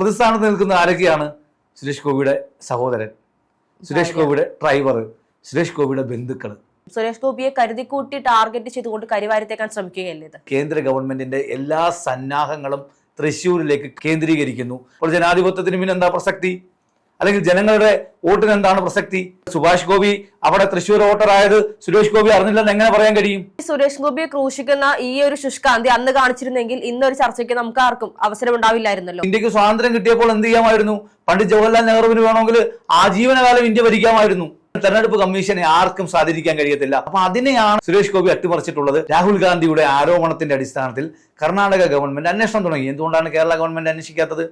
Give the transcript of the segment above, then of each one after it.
പ്രതിസ്ഥാനത്ത് നിൽക്കുന്ന ആരൊക്കെയാണ്? സുരേഷ് ഗോപിയുടെ സഹോദരൻ സുരേഷ് ഗോപിയുടെ ഡ്രൈവർ സുരേഷ് ഗോപിയുടെ ബന്ധുക്കൾ സുരേഷ് ഗോപിയെ കരുതിക്കൂട്ടി ടാർഗറ്റ് ചെയ്തുകൊണ്ട് കരിവാരത്തേക്കാൻ ശ്രമിക്കുകയല്ലേ ഇത്? കേന്ദ്ര ഗവൺമെന്റിന്റെ എല്ലാ സന്നാഹങ്ങളും തൃശ്ശൂരിലേക്ക് കേന്ദ്രീകരിക്കുന്നു. അപ്പോൾ ജനാധിപത്യത്തിന് പിന്നെ എന്താ പ്രസക്തി? അല്ലെങ്കിൽ ജനങ്ങളുടെ വോട്ടിന് എന്താണ് പ്രസക്തി? സുഭാഷ് ഗോപി അവിടെ തൃശ്ശൂർ വോട്ടറായത് സുരേഷ് ഗോപി അറിഞ്ഞില്ലെന്ന് എങ്ങനെ പറയാൻ കഴിയും? സുരേഷ് ഗോപിയെ ക്രൂശിക്കുന്ന ഈ ഒരു ശുഷ്കാന്തി അന്ന് കാണിച്ചിരുന്നെങ്കിൽ ഇന്നൊരു ചർച്ചയ്ക്ക് നമുക്ക് ആർക്കും അവസരം ഉണ്ടാവില്ലായിരുന്നല്ലോ ഇന്ത്യയ്ക്ക് സ്വാതന്ത്ര്യം കിട്ടിയപ്പോൾ എന്ത് ചെയ്യാമായിരുന്നു? പണ്ഡിറ്റ് ജവഹർലാൽ നെഹ്റുവിന് വേണമെങ്കിൽ ആജീവനകാലം ഇന്ത്യ ഭരിക്കാമായിരുന്നു. തെരഞ്ഞെടുപ്പ് കമ്മീഷനെ ആർക്കും സ്വാധീനിക്കാൻ കഴിയത്തില്ല. അപ്പൊ അതിനെയാണ് സുരേഷ് ഗോപി അട്ടിമറിച്ചിട്ടുള്ളത് രാഹുൽ ഗാന്ധിയുടെ ആരോപണത്തിന്റെ അടിസ്ഥാനത്തിൽ കർണാടക ഗവൺമെന്റ് അന്വേഷണം തുടങ്ങി. എന്തുകൊണ്ടാണ് കേരള ഗവൺമെന്റ് അന്വേഷിക്കാത്തത്?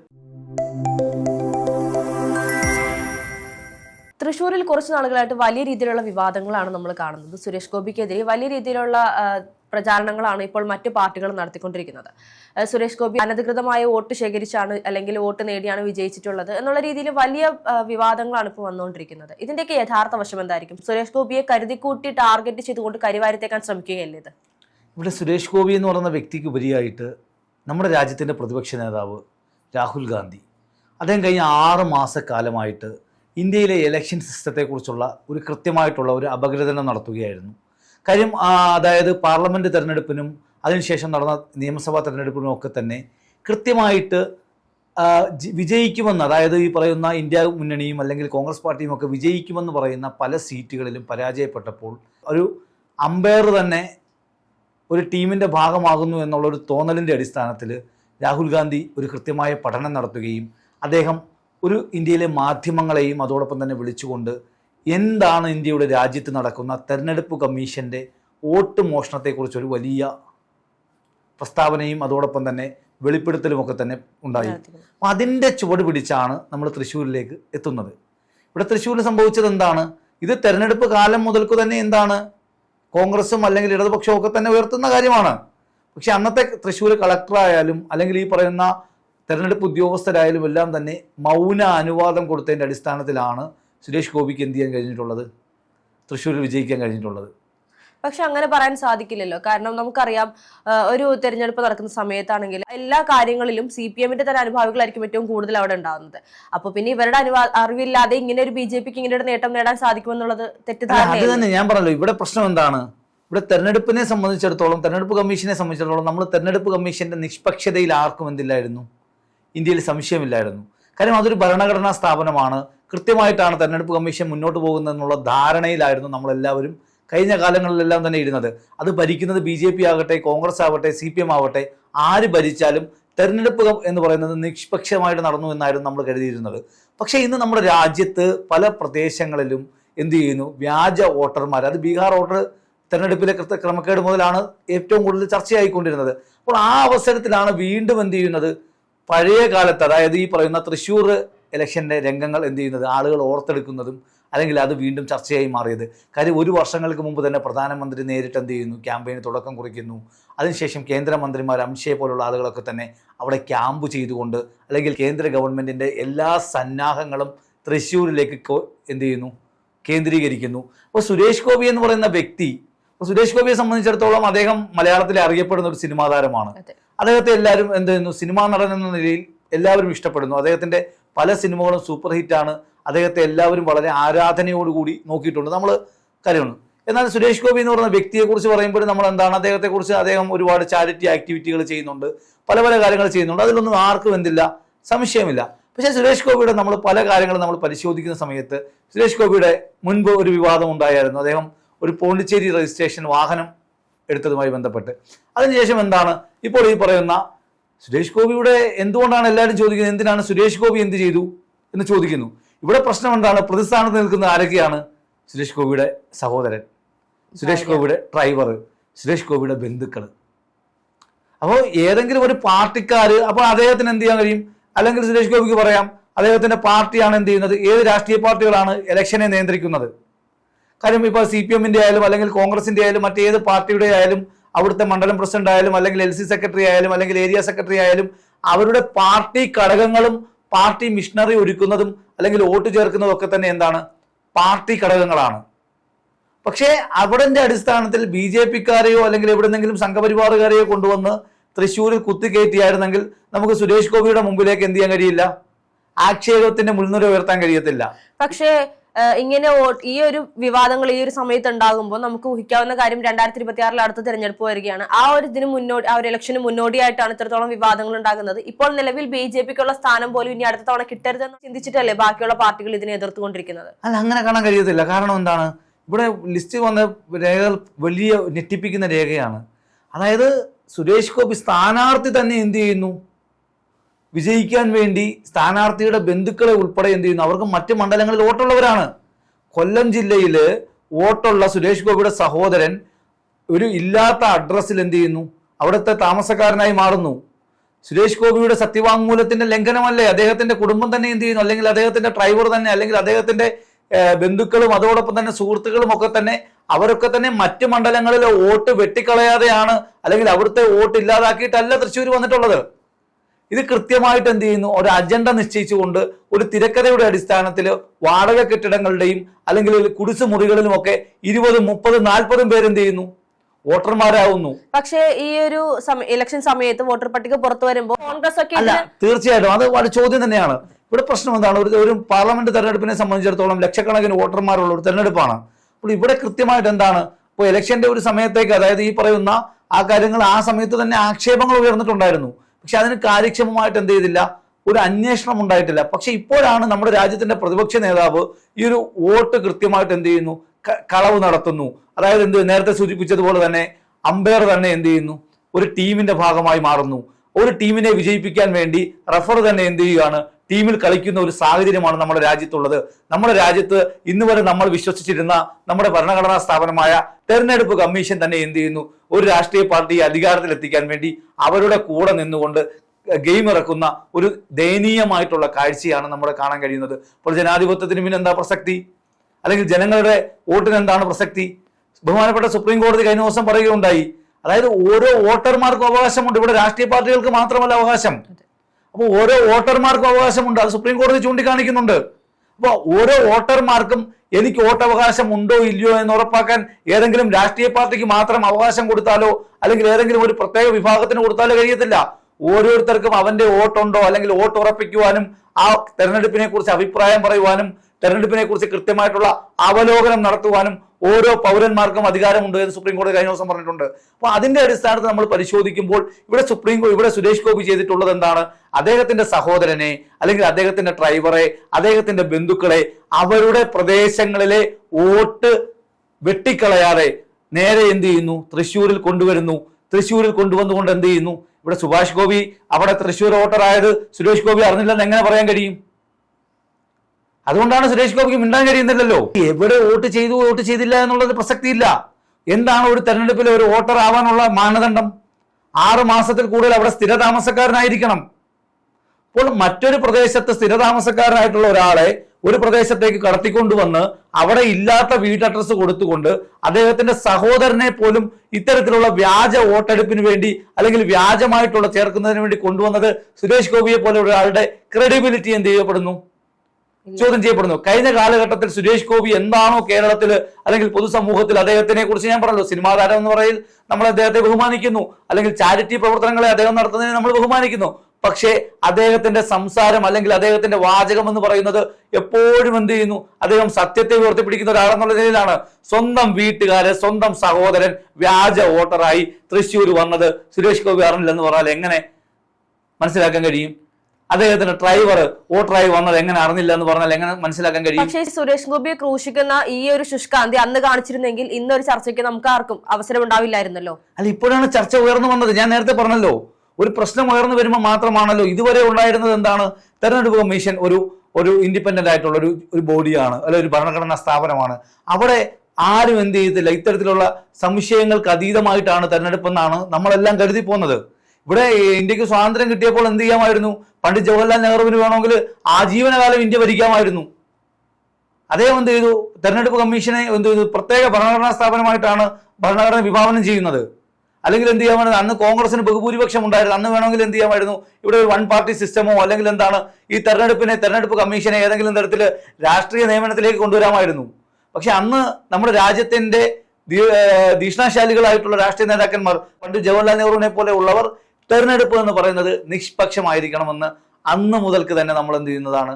തൃശ്ശൂരിൽ കുറച്ച് നാളുകളായിട്ട് വലിയ രീതിയിലുള്ള വിവാദങ്ങളാണ് നമ്മൾ കാണുന്നത്. സുരേഷ് ഗോപിക്കെതിരെ വലിയ രീതിയിലുള്ള പ്രചാരണങ്ങളാണ് ഇപ്പോൾ മറ്റു പാർട്ടികൾ നടത്തിക്കൊണ്ടിരിക്കുന്നത്. സുരേഷ് ഗോപി അനധികൃതമായ വോട്ട് ശേഖരിച്ചാണ് അല്ലെങ്കിൽ വോട്ട് നേടിയാണ് വിജയിച്ചിട്ടുള്ളത് എന്നുള്ള രീതിയിൽ വലിയ വിവാദങ്ങളാണ് ഇപ്പോൾ വന്നുകൊണ്ടിരിക്കുന്നത്. ഇതിന്റെയൊക്കെ യഥാർത്ഥ വശം എന്തായിരിക്കും? സുരേഷ് ഗോപിയെ കരുതിക്കൂട്ടി ടാർഗറ്റ് ചെയ്തുകൊണ്ട് കരിവാരിത്തേക്കാൻ ശ്രമിക്കുകയല്ലേ ഇത്? ഇവിടെ സുരേഷ് ഗോപി എന്ന് പറയുന്ന വ്യക്തിക്ക് ഉപരിയായിട്ട് നമ്മുടെ രാജ്യത്തിന്റെ പ്രതിപക്ഷ നേതാവ് രാഹുൽ ഗാന്ധി. അദ്ദേഹം കഴിഞ്ഞ ആറ് മാസക്കാലമായിട്ട് ഇന്ത്യയിലെ ഇലക്ഷൻ സിസ്റ്റത്തെക്കുറിച്ചുള്ള ഒരു കൃത്യമായിട്ടുള്ള ഒരു അപഗ്രഥനം നടത്തുകയായിരുന്നു. കാര്യം അതായത് പാർലമെന്റ് തെരഞ്ഞെടുപ്പിനും അതിനുശേഷം നടന്ന നിയമസഭാ തെരഞ്ഞെടുപ്പിനും ഒക്കെ തന്നെ കൃത്യമായിട്ട് വിജയിക്കുമെന്ന് അതായത് ഈ പറയുന്ന ഇന്ത്യ മുന്നണിയും അല്ലെങ്കിൽ കോൺഗ്രസ് പാർട്ടിയും ഒക്കെ വിജയിക്കുമെന്ന് പറയുന്ന പല സീറ്റുകളിലും പരാജയപ്പെട്ടപ്പോൾ ഒരു അമ്പയർ തന്നെ ഒരു ടീമിന്റെ ഭാഗമാകുന്നു എന്നുള്ളൊരു തോന്നലിന്റെ അടിസ്ഥാനത്തിൽ രാഹുൽ ഗാന്ധി ഒരു കൃത്യമായ പഠനം നടത്തുകയും അദ്ദേഹം ഒരു ഇന്ത്യയിലെ മാധ്യമങ്ങളെയും അതോടൊപ്പം തന്നെ വിളിച്ചുകൊണ്ട് എന്താണ് ഇന്ത്യയുടെ രാജ്യത്ത് നടക്കുന്ന തെരഞ്ഞെടുപ്പ് കമ്മീഷന്റെ വോട്ട് മോഷണത്തെക്കുറിച്ച് ഒരു വലിയ പ്രസ്താവനയും അതോടൊപ്പം തന്നെ വെളിപ്പെടുത്തലുമൊക്കെ തന്നെ ഉണ്ടായി. അപ്പം അതിന്റെ ചുവട് പിടിച്ചാണ് നമ്മൾ തൃശ്ശൂരിലേക്ക് എത്തുന്നത്. ഇവിടെ തൃശ്ശൂരിൽ സംഭവിച്ചത് എന്താണ്? ഇത് തെരഞ്ഞെടുപ്പ് കാലം മുതൽക്ക് തന്നെ എന്താണ്? കോൺഗ്രസും അല്ലെങ്കിൽ ഇടതുപക്ഷവും ഒക്കെ തന്നെ ഉയർത്തുന്ന കാര്യമാണ്. പക്ഷെ അന്നത്തെ തൃശ്ശൂർ കളക്ടറായാലും അല്ലെങ്കിൽ ഈ പറയുന്ന തെരഞ്ഞെടുപ്പ് ഉദ്യോഗസ്ഥരായാലും എല്ലാം തന്നെ മൗന അനുവാദം കൊടുത്തതിന്റെ അടിസ്ഥാനത്തിലാണ് സുരേഷ് ഗോപിക്ക് എന്ത് ചെയ്യാൻ കഴിഞ്ഞിട്ടുള്ളത്? തൃശ്ശൂരിൽ വിജയിക്കാൻ കഴിഞ്ഞിട്ടുള്ളത്. പക്ഷെ അങ്ങനെ പറയാൻ സാധിക്കില്ലല്ലോ. കാരണം നമുക്കറിയാം ഒരു തെരഞ്ഞെടുപ്പ് നടക്കുന്ന സമയത്താണെങ്കിൽ എല്ലാ കാര്യങ്ങളിലും സി പി എമ്മിന്റെ തന്നെ അനുഭാവികളായിരിക്കും ഏറ്റവും കൂടുതൽ അവിടെ ഉണ്ടാകുന്നത് അപ്പൊ പിന്നെ ഇവരുടെ അനുവാ അറിവില്ലാതെ ഇങ്ങനെ ഒരു ബി ജെ പിക്ക് ഇങ്ങനെ ഒരു നേട്ടം നേടാൻ സാധിക്കുമെന്നുള്ളത് തെറ്റിദ്ധാരണ അത് തന്നെ ഞാൻ പറഞ്ഞല്ലോ. ഇവിടെ പ്രശ്നം എന്താണ്? ഇവിടെ തെരഞ്ഞെടുപ്പിനെ സംബന്ധിച്ചിടത്തോളം തെരഞ്ഞെടുപ്പ് കമ്മീഷനെ സംബന്ധിച്ചിടത്തോളം നമ്മൾ തെരഞ്ഞെടുപ്പ് കമ്മീഷന്റെ നിഷ്പക്ഷതയിൽ ആർക്കും എന്തില്ലായിരുന്നു? ഇന്ത്യയിൽ സംശയമില്ലായിരുന്നു. കാര്യം അതൊരു ഭരണഘടനാ സ്ഥാപനമാണ്. കൃത്യമായിട്ടാണ് തെരഞ്ഞെടുപ്പ് കമ്മീഷൻ മുന്നോട്ട് പോകുന്നതെന്നുള്ള ധാരണയിലായിരുന്നു നമ്മളെല്ലാവരും കഴിഞ്ഞ കാലങ്ങളിലെല്ലാം തന്നെ ഇരുന്നത്. അത് ഭരിക്കുന്നത് ബി ജെ പി ആകട്ടെ കോൺഗ്രസ് ആവട്ടെ സി പി എം ആവട്ടെ ആര് ഭരിച്ചാലും തെരഞ്ഞെടുപ്പ് എന്ന് പറയുന്നത് നിഷ്പക്ഷമായിട്ട് നടന്നു എന്നായിരുന്നു നമ്മൾ കരുതിയിരുന്നത്. പക്ഷേ ഇന്ന് നമ്മുടെ രാജ്യത്ത് പല പ്രദേശങ്ങളിലും എന്ത് ചെയ്യുന്നു? വ്യാജ വോട്ടർമാർ. അത് ബീഹാർ വോട്ടർ തെരഞ്ഞെടുപ്പിലെ കൃത്യ ക്രമക്കേട് മുതലാണ് ഏറ്റവും കൂടുതൽ ചർച്ചയായിക്കൊണ്ടിരുന്നത്. അപ്പോൾ ആ അവസരത്തിലാണ് വീണ്ടും എന്ത് ചെയ്യുന്നത്? പഴയ കാലത്ത് അതായത് ഈ പറയുന്ന തൃശ്ശൂർ ഇലക്ഷന്റെ രംഗങ്ങൾ എന്ത് ചെയ്യുന്നത്? ആളുകൾ ഓർത്തെടുക്കുന്നതും അല്ലെങ്കിൽ അത് വീണ്ടും ചർച്ചയായി മാറിയത്. കാര്യം ഒരു വർഷങ്ങൾക്ക് മുമ്പ് തന്നെ പ്രധാനമന്ത്രി നേരിട്ട് എന്ത് ചെയ്യുന്നു? ക്യാമ്പയിന് തുടക്കം കുറിക്കുന്നു. അതിനുശേഷം കേന്ദ്രമന്ത്രിമാർ അംശയെ പോലുള്ള ആളുകളൊക്കെ തന്നെ അവിടെ ക്യാമ്പ് ചെയ്തുകൊണ്ട് അല്ലെങ്കിൽ കേന്ദ്ര ഗവൺമെന്റിന്റെ എല്ലാ സന്നാഹങ്ങളും തൃശ്ശൂരിലേക്ക് എന്ത് ചെയ്യുന്നു? കേന്ദ്രീകരിക്കുന്നു. അപ്പോൾ സുരേഷ് ഗോപി എന്ന് പറയുന്ന വ്യക്തി സുരേഷ് ഗോപിയെ സംബന്ധിച്ചിടത്തോളം അദ്ദേഹം മലയാളത്തിൽ അറിയപ്പെടുന്ന ഒരു സിനിമാ താരമാണ്. അദ്ദേഹത്തെ എല്ലാവരും എന്ത് ചെയ്യുന്നു? സിനിമാ നടൻ എന്ന നിലയിൽ എല്ലാവരും ഇഷ്ടപ്പെടുന്നു. അദ്ദേഹത്തിന്റെ പല സിനിമകളും സൂപ്പർ ഹിറ്റാണ് അദ്ദേഹത്തെ എല്ലാവരും വളരെ ആരാധനയോടുകൂടി നോക്കിയിട്ടുണ്ട്. നമ്മൾ കാര്യമാണ് എന്നാൽ സുരേഷ് ഗോപി എന്ന് പറയുന്ന വ്യക്തിയെക്കുറിച്ച് പറയുമ്പോൾ നമ്മൾ എന്താണ് അദ്ദേഹത്തെക്കുറിച്ച് അദ്ദേഹം ഒരുപാട് ചാരിറ്റി ആക്ടിവിറ്റികൾ ചെയ്യുന്നുണ്ട്. പല പല കാര്യങ്ങൾ ചെയ്യുന്നുണ്ട്. അതിലൊന്നും ആർക്കും എന്തില്ല സംശയമില്ല. പക്ഷേ സുരേഷ് ഗോപിയുടെ നമ്മൾ പല കാര്യങ്ങളും നമ്മൾ പരിശോധിക്കുന്ന സമയത്ത് സുരേഷ് ഗോപിയുടെ മുൻപ് ഒരു വിവാദം ഉണ്ടായിരുന്നു. അദ്ദേഹം ഒരു പോണ്ടിച്ചേരി രജിസ്ട്രേഷൻ വാഹനം എടുത്തതുമായി ബന്ധപ്പെട്ട്. അതിനുശേഷം എന്താണ്? ഇപ്പോൾ ഈ പറയുന്ന സുരേഷ് ഗോപിയുടെ എന്തുകൊണ്ടാണ് എല്ലാവരും ചോദിക്കുന്നത്? എന്തിനാണ് സുരേഷ് ഗോപി എന്ത് ചെയ്തു എന്ന് ചോദിക്കുന്നു. ഇവിടെ പ്രശ്നം എന്താണ്? പ്രതിസ്ഥാനത്ത് നിൽക്കുന്ന ആരൊക്കെയാണ് സുരേഷ് ഗോപിയുടെ സഹോദരൻ? സുരേഷ് ഗോപിയുടെ ഡ്രൈവർ സുരേഷ് ഗോപിയുടെ ബന്ധുക്കൾ. അപ്പോൾ ഏതെങ്കിലും ഒരു പാർട്ടിക്കാർ അപ്പോൾ അദ്ദേഹത്തിന് എന്ത് ചെയ്യാൻ കഴിയും? അല്ലെങ്കിൽ സുരേഷ് ഗോപിക്ക് പറയാം അദ്ദേഹത്തിന്റെ പാർട്ടിയാണ് എന്ത് ചെയ്യുന്നത്? ഏത് രാഷ്ട്രീയ പാർട്ടികളാണ് ഇലക്ഷനെ നിയന്ത്രിക്കുന്നത്? കാര്യം ഇപ്പോൾ സി പി എമ്മിന്റെ ആയാലും അല്ലെങ്കിൽ കോൺഗ്രസിന്റെ ആയാലും മറ്റേത് പാർട്ടിയുടെ ആയാലും അവിടുത്തെ മണ്ഡലം പ്രസിഡന്റ് ആയാലും അല്ലെങ്കിൽ എൽ സി സെക്രട്ടറി ആയാലും അല്ലെങ്കിൽ ഏരിയ സെക്രട്ടറി ആയാലും അവരുടെ പാർട്ടി ഘടകങ്ങളും പാർട്ടി മിഷണറി ഒരുക്കുന്നതും അല്ലെങ്കിൽ വോട്ട് ചേർക്കുന്നതും ഒക്കെ തന്നെ എന്താണ്? പാർട്ടി ഘടകങ്ങളാണ്. പക്ഷേ അവിടെ അടിസ്ഥാനത്തിൽ ബി ജെ പിക്കാരെയോ അല്ലെങ്കിൽ എവിടെന്നെങ്കിലും സംഘപരിവാറുകാരെയോ കൊണ്ടുവന്ന് തൃശ്ശൂരിൽ കുത്തിക്കയറ്റിയായിരുന്നെങ്കിൽ നമുക്ക് സുരേഷ് ഗോപിയുടെ മുമ്പിലേക്ക് എന്ത് ചെയ്യാൻ കഴിയില്ല? ആക്ഷേപത്തിന്റെ മുൻനിര ഉയർത്താൻ കഴിയത്തില്ല. പക്ഷേ ഇങ്ങനെ ഈ ഒരു വിവാദങ്ങൾ ഈ ഒരു സമയത്ത് ഉണ്ടാകുമ്പോൾ നമുക്ക് ഊഹിക്കാവുന്ന കാര്യം രണ്ടായിരത്തി ഇരുപത്തി ആറിൽ അടുത്ത തിരഞ്ഞെടുപ്പ് വരികയാണ്. ആ ഒരു ഇതിന് മുന്നോടി ആ ഒരു ഇലക്ഷന് മുന്നോടിയായിട്ടാണ് ഇത്രത്തോളം വിവാദങ്ങൾ ഉണ്ടാകുന്നത്. ഇപ്പോൾ നിലവിൽ ബി ജെ പിക്കുള്ള സ്ഥാനം പോലും ഇനി അടുത്ത തവണ കിട്ടരുതെന്ന് ചിന്തിച്ചിട്ടല്ലേ ബാക്കിയുള്ള പാർട്ടികൾ ഇതിനെ എതിർത്തുകൊണ്ടിരിക്കുന്നത് അല്ല അങ്ങനെ കാണാൻ കഴിയത്തില്ല. കാരണം എന്താണ്? ഇവിടെ ലിസ്റ്റ് വന്ന രേഖകൾ വലിയ ഞെട്ടിപ്പിക്കുന്ന രേഖയാണ്. അതായത് സുരേഷ് ഗോപി സ്ഥാനാർത്ഥി തന്നെ എന്ത് ചെയ്യുന്നു? വിജയിക്കാൻ വേണ്ടി സ്ഥാനാർത്ഥിയുടെ ബന്ധുക്കളെ ഉൾപ്പെടെ എന്ത് ചെയ്യുന്നു? അവർക്ക് മറ്റ് മണ്ഡലങ്ങളിൽ വോട്ടുള്ളവരാണ്. കൊല്ലം ജില്ലയിൽ വോട്ടുള്ള സുരേഷ് ഗോപിയുടെ സഹോദരൻ ഒരു ഇല്ലാത്ത അഡ്രസ്സിൽ എന്ത് ചെയ്യുന്നു? അവിടുത്തെ താമസക്കാരനായി മാറുന്നു. സുരേഷ് ഗോപിയുടെ സത്യവാങ്മൂലത്തിന്റെ ലംഘനമല്ലേ? അദ്ദേഹത്തിന്റെ കുടുംബം തന്നെ എന്ത് ചെയ്യുന്നു? അല്ലെങ്കിൽ അദ്ദേഹത്തിന്റെ ഡ്രൈവർ തന്നെ അല്ലെങ്കിൽ അദ്ദേഹത്തിന്റെ ബന്ധുക്കളും അതോടൊപ്പം തന്നെ സുഹൃത്തുക്കളും ഒക്കെ തന്നെ അവരൊക്കെ തന്നെ മറ്റ് മണ്ഡലങ്ങളിലെ വോട്ട് വെട്ടിക്കളയാതെയാണ് അല്ലെങ്കിൽ അവിടുത്തെ വോട്ട് ഇല്ലാതാക്കിയിട്ടല്ല തൃശ്ശൂർ വന്നിട്ടുള്ളത്. ഇത് കൃത്യമായിട്ട് എന്ത് ചെയ്യുന്നു? ഒരു അജണ്ട നിശ്ചയിച്ചുകൊണ്ട് ഒരു തിരക്കഥയുടെ അടിസ്ഥാനത്തിൽ വാടക കെട്ടിടങ്ങളുടെയും അല്ലെങ്കിൽ കുടിസ് മുറികളിലുമൊക്കെ ഇരുപതും മുപ്പതും നാൽപ്പതും പേരെന്ത് എന്ത് ചെയ്യുന്നു? വോട്ടർമാരാവുന്നു. പക്ഷേ ഈ ഒരു ഇലക്ഷൻ സമയത്ത് വോട്ടർ പട്ടിക പുറത്തു വരുമ്പോൾ കോൺഗ്രസ് ഒക്കെ അല്ല തീർച്ചയായിട്ടും. അത് വളരെ ചോദ്യം തന്നെയാണ്. ഇവിടെ പ്രശ്നം എന്താണ്? ഒരു ഒരു പാർലമെന്റ് തെരഞ്ഞെടുപ്പിനെ സംബന്ധിച്ചിടത്തോളം ലക്ഷക്കണക്കിന് വോട്ടർമാരുള്ള ഒരു തെരഞ്ഞെടുപ്പാണ്. അപ്പോൾ ഇവിടെ കൃത്യമായിട്ട് എന്താണ്? ഇപ്പോൾ ഇലക്ഷന്റെ ഒരു സമയത്തേക്ക് അതായത് ഈ പറയുന്ന ആ കാര്യങ്ങൾ ആ സമയത്ത് തന്നെ ആക്ഷേപങ്ങൾ ഉയർന്നിട്ടുണ്ടായിരുന്നു. പക്ഷെ അതിന് കാര്യക്ഷമമായിട്ട് എന്ത് ചെയ്തില്ല ഒരു അന്വേഷണം ഉണ്ടായിട്ടില്ല. പക്ഷെ ഇപ്പോഴാണ് നമ്മുടെ രാജ്യത്തിന്റെ പ്രതിപക്ഷ നേതാവ് ഈ ഒരു വോട്ട് കൃത്യമായിട്ട് എന്ത് ചെയ്യുന്നു കളവ് നടത്തുന്നു. അതായത് എന്ത് നേരത്തെ സൂചിപ്പിച്ചതുപോലെ തന്നെ അമ്പയർ തന്നെ എന്ത് ചെയ്യുന്നു ഒരു ടീമിന്റെ ഭാഗമായി മാറുന്നു. ഒരു ടീമിനെ വിജയിപ്പിക്കാൻ വേണ്ടി റഫർ തന്നെ എന്ത് ചെയ്യുകയാണ് ടീമിൽ കളിക്കുന്ന ഒരു സാഹചര്യമാണ് നമ്മുടെ രാജ്യത്തുള്ളത്. നമ്മുടെ രാജ്യത്ത് ഇന്ന് വരെ നമ്മൾ വിശ്വസിച്ചിരുന്ന നമ്മുടെ ഭരണഘടനാ സ്ഥാപനമായ തെരഞ്ഞെടുപ്പ് കമ്മീഷൻ തന്നെ എന്ത് ചെയ്യുന്നു? ഒരു രാഷ്ട്രീയ പാർട്ടിയെ അധികാരത്തിൽ എത്തിക്കാൻ വേണ്ടി അവരുടെ കൂടെ നിന്നുകൊണ്ട് ഗെയിം ഇറക്കുന്ന ഒരു ദയനീയമായിട്ടുള്ള കാഴ്ചയാണ് നമ്മുടെ കാണാൻ കഴിയുന്നത്. അപ്പോൾ ജനാധിപത്യത്തിന് പിന്നെ എന്താ പ്രസക്തി? അല്ലെങ്കിൽ ജനങ്ങളുടെ വോട്ടിന് എന്താണ് പ്രസക്തി? ബഹുമാനപ്പെട്ട സുപ്രീം കോടതി കഴിഞ്ഞ ദിവസം പറയുകയുണ്ടായി. അതായത് ഓരോ വോട്ടർമാർക്കും അവകാശമുണ്ട്. ഇവിടെ രാഷ്ട്രീയ പാർട്ടികൾക്ക് മാത്രമല്ല അവകാശം. അപ്പോൾ ഓരോ വോട്ടർമാർക്കും അവകാശമുണ്ട്. അത് സുപ്രീം കോടതി ചൂണ്ടിക്കാണിക്കുന്നുണ്ട്. അപ്പോൾ ഓരോ വോട്ടർമാർക്കും എനിക്ക് വോട്ടവകാശം ഉണ്ടോ ഇല്ലയോ എന്ന് ഉറപ്പാക്കാൻ ഏതെങ്കിലും രാഷ്ട്രീയ പാർട്ടിക്ക് മാത്രം അവകാശം കൊടുത്താലോ അല്ലെങ്കിൽ ഏതെങ്കിലും ഒരു പ്രത്യേക വിഭാഗത്തിന് കൊടുത്താലോ കഴിയത്തില്ല. ഓരോരുത്തർക്കും അവന്റെ വോട്ടുണ്ടോ അല്ലെങ്കിൽ വോട്ട് ഉറപ്പിക്കുവാനും ആ തെരഞ്ഞെടുപ്പിനെ കുറിച്ച് അഭിപ്രായം പറയുവാനും തെരഞ്ഞെടുപ്പിനെ കുറിച്ച് കൃത്യമായിട്ടുള്ള അവലോകനം നടത്തുവാനും ഓരോ പൗരന്മാർക്കും അധികാരമുണ്ട് എന്ന് സുപ്രീം കോടതി കഴിഞ്ഞ ദിവസം പറഞ്ഞിട്ടുണ്ട്. അപ്പൊ അതിന്റെ അടിസ്ഥാനത്തിൽ നമ്മൾ പരിശോധിക്കുമ്പോൾ ഇവിടെ സുപ്രീം ഇവിടെ സുരേഷ് ഗോപി ചെയ്തിട്ടുള്ളത് എന്താണ്? അദ്ദേഹത്തിന്റെ സഹോദരനെ അല്ലെങ്കിൽ അദ്ദേഹത്തിന്റെ ഡ്രൈവറെ അദ്ദേഹത്തിന്റെ ബന്ധുക്കളെ അവരുടെ പ്രദേശങ്ങളിലെ വോട്ട് വെട്ടിക്കളയാതെ നേരെ എന്ത് ചെയ്യുന്നു? തൃശ്ശൂരിൽ കൊണ്ടുവരുന്നു. തൃശ്ശൂരിൽ കൊണ്ടുവന്നുകൊണ്ട് എന്ത് ചെയ്യുന്നു? ഇവിടെ സുഭാഷ് ഗോപി അവിടെ തൃശ്ശൂർ വോട്ടറായത് സുരേഷ് ഗോപി അറിഞ്ഞില്ലെന്ന് എങ്ങനെ പറയാൻ കഴിയും? അതുകൊണ്ടാണ് സുരേഷ് ഗോപിക്ക് മിണ്ടാൻ കഴിയുന്നില്ലല്ലോ. എവിടെ വോട്ട് ചെയ്തു വോട്ട് ചെയ്തില്ല എന്നുള്ളത് പ്രസക്തിയില്ല. എന്താണ് ഒരു തെരഞ്ഞെടുപ്പിൽ ഒരു വോട്ടർ ആവാനുള്ള മാനദണ്ഡം? ആറു മാസത്തിൽ കൂടുതൽ അവിടെ സ്ഥിരതാമസക്കാരനായിരിക്കണം. അപ്പോൾ മറ്റൊരു പ്രദേശത്ത് സ്ഥിരതാമസക്കാരനായിട്ടുള്ള ഒരാളെ ഒരു പ്രദേശത്തേക്ക് കടത്തിക്കൊണ്ടുവന്ന് അവിടെ ഇല്ലാത്ത വീട് അഡ്രസ്സ് കൊടുത്തുകൊണ്ട് അദ്ദേഹത്തിന്റെ സഹോദരനെ പോലും ഇത്തരത്തിലുള്ള വ്യാജ വോട്ടെടുപ്പിന് വേണ്ടി അല്ലെങ്കിൽ വ്യാജമായിട്ടുള്ള ചേർക്കുന്നതിന് വേണ്ടി കൊണ്ടുവന്നത് സുരേഷ് ഗോപിയെ പോലെ ഒരാളുടെ ക്രെഡിബിലിറ്റി എന്ത് ചെയ്യപ്പെടുന്നു? ചോദ്യം ചെയ്യപ്പെടുന്നു. കഴിഞ്ഞ കാലഘട്ടത്തിൽ സുരേഷ് ഗോപി എന്താണോ കേരളത്തിൽ അല്ലെങ്കിൽ പൊതുസമൂഹത്തിൽ അദ്ദേഹത്തിനെ കുറിച്ച് ഞാൻ പറഞ്ഞല്ലോ. സിനിമാ താരം എന്ന് പറയിൽ നമ്മൾ അദ്ദേഹത്തെ ബഹുമാനിക്കുന്നു. അല്ലെങ്കിൽ ചാരിറ്റി പ്രവർത്തനങ്ങളെ അദ്ദേഹം നടത്തുന്നതിനെ നമ്മൾ ബഹുമാനിക്കുന്നു. പക്ഷേ അദ്ദേഹത്തിന്റെ സംസാരം അല്ലെങ്കിൽ അദ്ദേഹത്തിന്റെ വാചകം എന്ന് പറയുന്നത് എപ്പോഴും എന്ത് ചെയ്യുന്നു? അദ്ദേഹം സത്യത്തെ ഉയർത്തിപ്പിടിക്കുന്ന ഒരാളെന്നുള്ള നിലയിലാണ്. സ്വന്തം വീട്ടുകാരെ സ്വന്തം സഹോദരൻ വ്യാജ വോട്ടറായി തൃശ്ശൂർ വന്നത് സുരേഷ് ഗോപി അറിഞ്ഞില്ലെന്ന് പറഞ്ഞാൽ എങ്ങനെ മനസ്സിലാക്കാൻ കഴിയും? അദ്ദേഹത്തിന്റെ ഡ്രൈവർ വോട്ടറായി വന്നത് എങ്ങനെ അറിഞ്ഞില്ല എന്ന് പറഞ്ഞാൽ എങ്ങനെ മനസ്സിലാക്കാൻ കഴിയും? പക്ഷേ സുരേഷ് ഗോപിയെ ക്രൂശിക്കുന്ന ഈ ഒരു ശുഷ്കാന്തി അന്ന് കാണിച്ചിരുന്നെങ്കിൽ ഇന്ന് ഒരു ചർച്ചയ്ക്ക് നമുക്ക് ആർക്കും അവസരം ഉണ്ടാവില്ലായിരുന്നല്ലോ അല്ല ഇപ്പോഴാണ് ചർച്ച ഉയർന്നു വന്നത്. ഞാൻ നേരത്തെ പറഞ്ഞല്ലോ ഒരു പ്രശ്നം ഉയർന്നു വരുമ്പോൾ മാത്രമാണല്ലോ ഇതുവരെ ഉണ്ടായിരുന്നത് എന്താണ്? തെരഞ്ഞെടുപ്പ് കമ്മീഷൻ ഒരു ഒരു ഇൻഡിപെൻഡന്റ് ആയിട്ടുള്ള ഒരു ഒരു ബോഡിയാണ് അല്ലെ ഒരു ഭരണഘടനാ സ്ഥാപനമാണ്. അവിടെ ആരും എന്ത് ചെയ്തില്ല? ഇത്തരത്തിലുള്ള സംശയങ്ങൾക്ക് അതീതമായിട്ടാണ് തെരഞ്ഞെടുപ്പ് എന്നാണ് നമ്മളെല്ലാം കരുതി പോകുന്നത് ഇവിടെ ഇന്ത്യയ്ക്ക് സ്വാതന്ത്ര്യം കിട്ടിയപ്പോൾ എന്ത് ചെയ്യാമായിരുന്നു? പണ്ഡിറ്റ് ജവഹർലാൽ നെഹ്റുവിന് വേണമെങ്കിൽ ആജീവനകാലം ഇന്ത്യ ഭരിക്കാമായിരുന്നു. അദ്ദേഹം എന്ത് ചെയ്തു? തെരഞ്ഞെടുപ്പ് കമ്മീഷനെ എന്ത് ചെയ്തു? പ്രത്യേക ഭരണഘടനാ സ്ഥാപനമായിട്ടാണ് ഭരണഘടന വിഭാവനം ചെയ്യുന്നത്. അല്ലെങ്കിൽ എന്ത് ചെയ്യാമായിരുന്നു? അന്ന് കോൺഗ്രസിന് ബഹുഭൂരിപക്ഷം ഉണ്ടായിരുന്നു. അന്ന് വേണമെങ്കിൽ എന്ത് ചെയ്യാമായിരുന്നു? ഇവിടെ ഒരു വൺ പാർട്ടി സിസ്റ്റമോ അല്ലെങ്കിൽ എന്താണ്? ഈ തെരഞ്ഞെടുപ്പിനെ തെരഞ്ഞെടുപ്പ് കമ്മീഷനെ ഏതെങ്കിലും തരത്തിൽ രാഷ്ട്രീയ നിയമനത്തിലേക്ക് കൊണ്ടുവരാമായിരുന്നു. പക്ഷെ അന്ന് നമ്മുടെ രാജ്യത്തിന്റെ ദീക്ഷണാശാലികളായിട്ടുള്ള രാഷ്ട്രീയ നേതാക്കന്മാർ പണ്ട് ജവഹർലാൽ നെഹ്റുവിനെ പോലെ ഉള്ളവർ തെരഞ്ഞെടുപ്പ് എന്ന് പറയുന്നത് നിഷ്പക്ഷമായിരിക്കണമെന്ന് അന്ന് മുതൽക്ക് തന്നെ നമ്മൾ എന്ത് ചെയ്യുന്നതാണ്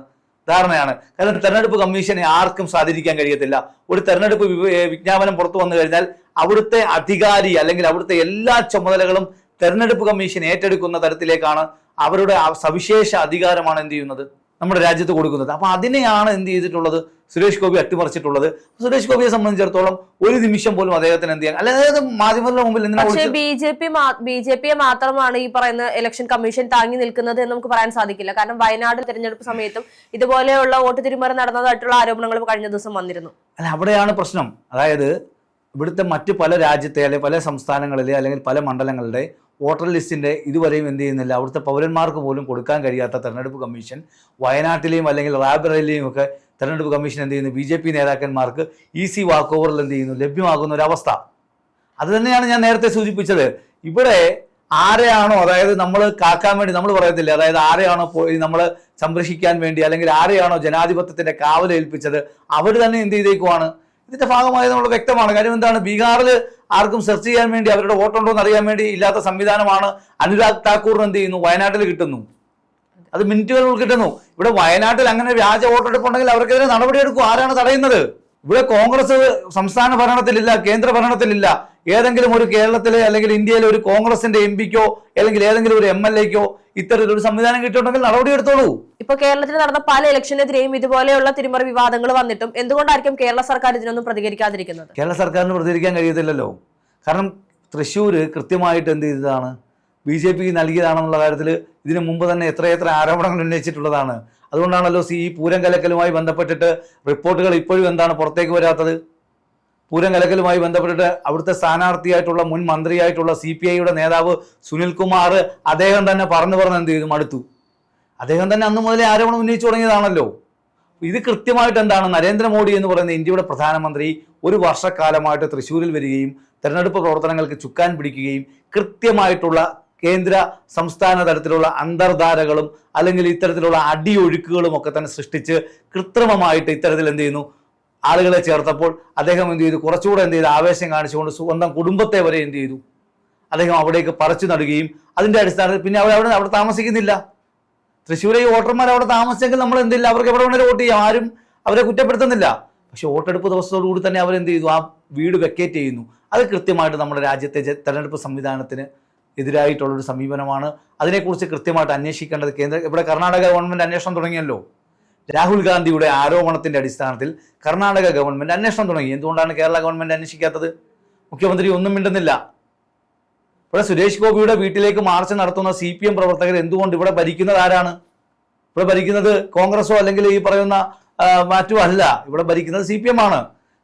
ധാരണയാണ്. കാരണം തെരഞ്ഞെടുപ്പ് കമ്മീഷനെ ആർക്കും സ്വാധീനിക്കാൻ കഴിയത്തില്ല. ഒരു തെരഞ്ഞെടുപ്പ് വിജ്ഞാപനം പുറത്തു വന്നു കഴിഞ്ഞാൽ അവിടുത്തെ അധികാരി അല്ലെങ്കിൽ അവിടുത്തെ എല്ലാ ചുമതലകളും തെരഞ്ഞെടുപ്പ് കമ്മീഷൻ ഏറ്റെടുക്കുന്ന തരത്തിലേക്കാണ് അവരുടെ സവിശേഷ അധികാരമാണ് എന്ത് ചെയ്യുന്നത്? നമ്മുടെ രാജ്യത്ത് കൊടുക്കുന്നത്. അപ്പൊ അതിനെയാണ് എന്ത് ചെയ്തിട്ടുള്ളത്? സുരേഷ് ഗോപി അട്ടിമറിച്ചിട്ടുള്ളത്. സുരേഷ് ഗോപിയെ സംബന്ധിച്ചിടത്തോളം ഒരു നിമിഷം പോലും അദ്ദേഹത്തിന് എന്ത് ചെയ്യാൻ അല്ലെ മാധ്യമങ്ങളുടെ മുമ്പിൽ പക്ഷേ? B J P B J പിയെ മാത്രമാണ് ഈ പറയുന്ന ഇലക്ഷൻ കമ്മീഷൻ താങ്ങി നിൽക്കുന്നത് എന്ന് നമുക്ക് പറയാൻ സാധിക്കില്ല. കാരണം വയനാട് തെരഞ്ഞെടുപ്പ് സമയത്തും ഇതുപോലെയുള്ള വോട്ട് തിരിമറി നടന്നതായിട്ടുള്ള ആരോപണങ്ങൾ കഴിഞ്ഞ ദിവസം വന്നിരുന്നു. അല്ല അവിടെയാണ് പ്രശ്നം. അതായത് ഇവിടുത്തെ മറ്റ് പല രാജ്യത്തെ അല്ലെങ്കിൽ പല സംസ്ഥാനങ്ങളിലെ അല്ലെങ്കിൽ പല മണ്ഡലങ്ങളുടെ വോട്ടർ ലിസ്റ്റിന്റെ ഇതുവരെയും എന്ത് ചെയ്യുന്നില്ല. അവിടുത്തെ പൗരന്മാർക്ക് പോലും കൊടുക്കാൻ കഴിയാത്ത തെരഞ്ഞെടുപ്പ് കമ്മീഷൻ വയനാട്ടിലെയും അല്ലെങ്കിൽ റാബറയിലെയും ഒക്കെ തെരഞ്ഞെടുപ്പ് കമ്മീഷൻ എന്ത് ചെയ്യുന്നു? ബി ജെ പി നേതാക്കന്മാർക്ക് ഈസി വാക്ക് ഓവറിൽ എന്ത് ചെയ്യുന്നു? ലഭ്യമാകുന്ന ഒരു അവസ്ഥ. അത് തന്നെയാണ് ഞാൻ നേരത്തെ സൂചിപ്പിച്ചത്. ഇവിടെ ആരെയാണോ അതായത് നമ്മൾ കാക്കാൻ വേണ്ടി നമ്മൾ പറയത്തില്ല? അതായത് ആരെയാണോ പോയി നമ്മൾ സംരക്ഷിക്കാൻ വേണ്ടി അല്ലെങ്കിൽ ആരെയാണോ ജനാധിപത്യത്തിന്റെ കാവൽ ഏൽപ്പിച്ചത് അവർ തന്നെ എന്ത് ചെയ്തേക്കുവാണ്? ഇതിന്റെ ഭാഗമായി നമ്മൾ വ്യക്തമാണ്. കാര്യം എന്താണ്? ബീഹാറിൽ ആർക്കും സെർച്ച് ചെയ്യാൻ വേണ്ടി അവരുടെ വോട്ടുണ്ടോ എന്ന് അറിയാൻ വേണ്ടി ഇല്ലാത്ത സംവിധാനമാണ് അനുരാഗ് ഠാക്കൂറിന് എന്ത് ചെയ്യുന്നു? വയനാട്ടിൽ കിട്ടുന്നു. അത് മിനിറ്റുകൾ കിട്ടുന്നു ഇവിടെ വയനാട്ടിൽ അങ്ങനെ വ്യാജ വോട്ടെടുപ്പ് ഉണ്ടെങ്കിൽ അവർക്കെതിരെ നടപടിയെടുക്കും. ആരാണ് തടയുന്നത്? ഇവിടെ കോൺഗ്രസ് സംസ്ഥാന ഭരണത്തിലില്ല കേന്ദ്ര ഭരണത്തിലില്ല. ഏതെങ്കിലും ഒരു കേരളത്തിലെ അല്ലെങ്കിൽ ഇന്ത്യയിലെ ഒരു കോൺഗ്രസിന്റെ എം പിക്കോ അല്ലെങ്കിൽ ഏതെങ്കിലും ഒരു എം എൽ എക്കോ ഇത്തരത്തിലൊരു സംവിധാനം കിട്ടിയിട്ടുണ്ടെങ്കിൽ നടപടിയെടുത്തോളൂ ഇപ്പൊ കേരളത്തിൽ നടന്ന പല ഇലക്ഷനെതിരെയും ഇതുപോലെയുള്ള തിരിമറി വിവാദങ്ങൾ വന്നിട്ടും എന്തുകൊണ്ടായിരിക്കും കേരള സർക്കാർ ഇതിനൊന്നും പ്രതികരിക്കാതിരിക്കുന്നത്? കേരള സർക്കാരിന് പ്രതികരിക്കാൻ കഴിയത്തില്ലല്ലോ. കാരണം തൃശ്ശൂർ കൃത്യമായിട്ട് എന്ത് ചെയ്തതാണ്? ബി ജെ പിക്ക് നൽകിയതാണെന്നുള്ള കാര്യത്തിൽ ഇതിനു മുമ്പ് തന്നെ എത്രയെത്ര ആരോപണങ്ങൾ ഉന്നയിച്ചിട്ടുള്ളതാണ്. അതുകൊണ്ടാണല്ലോ സി ഈ പൂരം കലക്കലുമായി ബന്ധപ്പെട്ടിട്ട് റിപ്പോർട്ടുകൾ ഇപ്പോഴും എന്താണ് പുറത്തേക്ക് വരാത്തത്? പൂരം കലക്കലുമായി ബന്ധപ്പെട്ടിട്ട് അവിടുത്തെ സ്ഥാനാർത്ഥിയായിട്ടുള്ള മുൻ മന്ത്രിയായിട്ടുള്ള സി പി ഐയുടെ നേതാവ് സുനിൽകുമാർ അദ്ദേഹം തന്നെ പറഞ്ഞു പറഞ്ഞ് എന്ത് ചെയ്തു? മടുത്തു. അദ്ദേഹം തന്നെ അന്ന് മുതലേ ആരോപണം ഉന്നയിച്ചു തുടങ്ങിയതാണല്ലോ. ഇത് കൃത്യമായിട്ട് എന്താണ്? നരേന്ദ്രമോദി എന്ന് പറയുന്ന ഇന്ത്യയുടെ പ്രധാനമന്ത്രി ഒരു വർഷക്കാലമായിട്ട് തൃശ്ശൂരിൽ വരികയും തെരഞ്ഞെടുപ്പ് പ്രവർത്തനങ്ങൾക്ക് ചുക്കാൻ പിടിക്കുകയും കൃത്യമായിട്ടുള്ള കേന്ദ്ര സംസ്ഥാന തലത്തിലുള്ള അന്തർധാരകളും അല്ലെങ്കിൽ ഇത്തരത്തിലുള്ള അടിയൊഴുക്കുകളും ഒക്കെ തന്നെ സൃഷ്ടിച്ച് കൃത്രിമമായിട്ട് ഇത്തരത്തിൽ എന്ത് ചെയ്യുന്നു? ആളുകളെ ചേർത്തപ്പോൾ അദ്ദേഹം എന്ത് ചെയ്തു? കുറച്ചുകൂടെ എന്ത് ചെയ്തു? ആവേശം കാണിച്ചുകൊണ്ട് സ്വന്തം കുടുംബത്തെ വരെ എന്ത് ചെയ്തു? അദ്ദേഹം അവിടേക്ക് പറിച്ചു നടുകയും അതിന്റെ അടിസ്ഥാനത്തിൽ പിന്നെ അവർ അവിടെ അവിടെ താമസിക്കുന്നില്ല. തൃശ്ശൂരെ ഈ വോട്ടർമാർ അവിടെ താമസിച്ചെങ്കിൽ നമ്മൾ എന്തില്ല അവർക്ക് എവിടെ വേണേലും വോട്ട് ചെയ്യാം. ആരും അവരെ കുറ്റപ്പെടുത്തുന്നില്ല. പക്ഷെ വോട്ടെടുപ്പ് ദിവസത്തോടു കൂടി തന്നെ അവരെന്ത് ചെയ്തു? ആ വീട് വെക്കേറ്റ് ചെയ്യുന്നു. അത് കൃത്യമായിട്ട് നമ്മുടെ രാജ്യത്തെ തെരഞ്ഞെടുപ്പ് സംവിധാനത്തിന് എതിരായിട്ടുള്ളൊരു സമീപനമാണ്. അതിനെക്കുറിച്ച് കൃത്യമായിട്ട് അന്വേഷിക്കേണ്ടത് കേന്ദ്ര ഇവിടെ കർണാടക ഗവൺമെന്റ് അന്വേഷണം തുടങ്ങിയല്ലോ. രാഹുൽ ഗാന്ധിയുടെ ആരോപണത്തിന്റെ അടിസ്ഥാനത്തിൽ കർണാടക ഗവൺമെന്റ് അന്വേഷണം തുടങ്ങി. എന്തുകൊണ്ടാണ് കേരള ഗവൺമെന്റ് അന്വേഷിക്കാത്തത്? മുഖ്യമന്ത്രി ഒന്നും മിണ്ടുന്നില്ല. ഇവിടെ സുരേഷ് ഗോപിയുടെ വീട്ടിലേക്ക് മാർച്ച് നടത്തുന്ന സി പി എം പ്രവർത്തകർ എന്തുകൊണ്ട് ഇവിടെ ഭരിക്കുന്നത് ആരാണ്? ഇവിടെ ഭരിക്കുന്നത് കോൺഗ്രസോ അല്ലെങ്കിൽ ഈ പറയുന്ന മാറ്റോ അല്ല. ഇവിടെ ഭരിക്കുന്നത് സി പി എം ആണ്.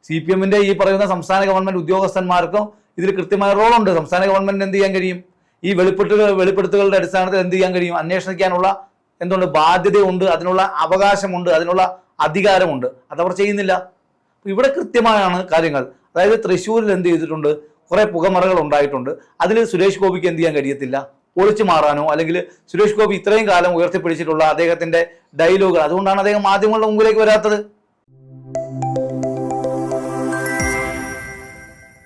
സി പി എമ്മിന്റെ ഈ പറയുന്ന സംസ്ഥാന ഗവൺമെന്റ് ഉദ്യോഗസ്ഥന്മാർക്കും ഇതിൽ കൃത്യമായ റോളുണ്ട്. സംസ്ഥാന ഗവൺമെന്റിന് എന്ത് ചെയ്യാൻ കഴിയും? ഈ വെളിപ്പെട്ട് വെളിപ്പെടുത്തുകളുടെ അടിസ്ഥാനത്തിൽ എന്ത് ചെയ്യാൻ കഴിയും? അന്വേഷിക്കാനുള്ള എന്തുകൊണ്ട് ബാധ്യതയുണ്ട് അതിനുള്ള അവകാശമുണ്ട് അതിനുള്ള അധികാരമുണ്ട്. അതവർ ചെയ്യുന്നില്ല. ഇവിടെ കൃത്യമായാണ് കാര്യങ്ങൾ. അതായത് തൃശ്ശൂരിൽ എന്ത് ചെയ്തിട്ടുണ്ട്? കുറെ പുകമറകൾ ഉണ്ടായിട്ടുണ്ട്. അതിൽ സുരേഷ് ഗോപിക്ക് എന്ത് ചെയ്യാൻ കഴിയത്തില്ല? ഒളിച്ചു മാറാനോ അല്ലെങ്കിൽ സുരേഷ് ഗോപി ഇത്രയും കാലം ഉയർത്തിപ്പിടിച്ചിട്ടുള്ള അദ്ദേഹത്തിന്റെ ഡയലോഗ് അതുകൊണ്ടാണ് അദ്ദേഹം മാധ്യമങ്ങളുടെ മുമ്പിലേക്ക് വരാത്തത്.